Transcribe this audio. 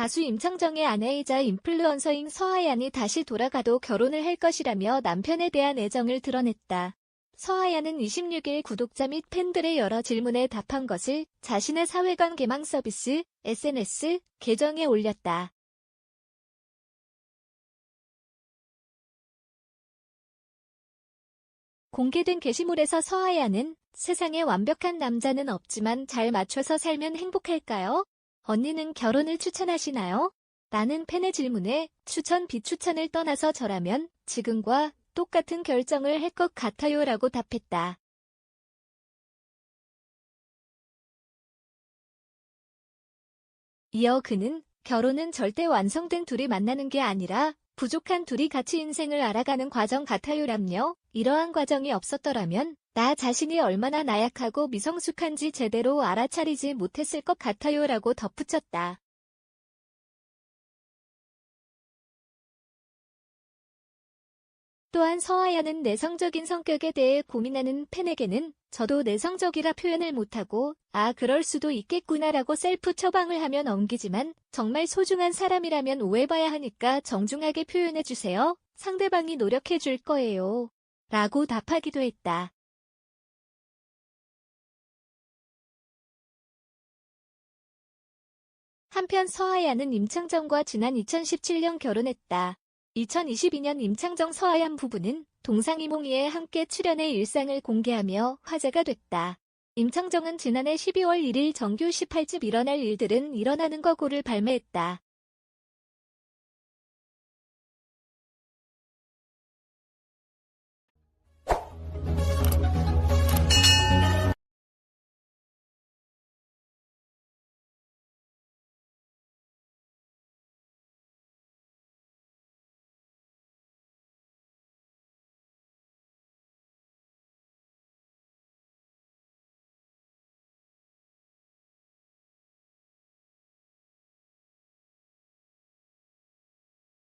가수 임창정의 아내이자 인플루언서인 서하얀이 다시 돌아가도 결혼을 할 것이라며 남편에 대한 애정을 드러냈다. 서하얀은 26일 구독자 및 팬들의 여러 질문에 답한 것을 자신의 사회관 개망 서비스 SNS 계정에 올렸다. 공개된 게시물에서 서하얀은 세상에 완벽한 남자는 없지만 잘 맞춰서 살면 행복할까요? 언니는 결혼을 추천하시나요? 라는 팬의 질문에 추천 비추천을 떠나서 저라면 지금과 똑같은 결정을 할 것 같아요 라고 답했다. 이어 그는 결혼은 절대 완성된 둘이 만나는 게 아니라 부족한 둘이 같이 인생을 알아가는 과정 같아요라며 이러한 과정이 없었더라면 나 자신이 얼마나 나약하고 미성숙한지 제대로 알아차리지 못했을 것 같아요 라고 덧붙였다. 또한 서하야는 내성적인 성격에 대해 고민하는 팬에게는 저도 내성적이라 표현을 못하고 아 그럴 수도 있겠구나라고 셀프 처방을 하며 넘기지만 정말 소중한 사람이라면 오해봐야 하니까 정중하게 표현해주세요. 상대방이 노력해줄 거예요. 라고 답하기도 했다. 한편 서하야는 임창정과 지난 2017년 결혼했다. 2022년 임창정 서하얀 부부는 동상이몽이에 함께 출연해 일상을 공개하며 화제가 됐다. 임창정은 지난해 12월 1일 정규 18집 일어날 일들은 일어나는 거고를 발매했다.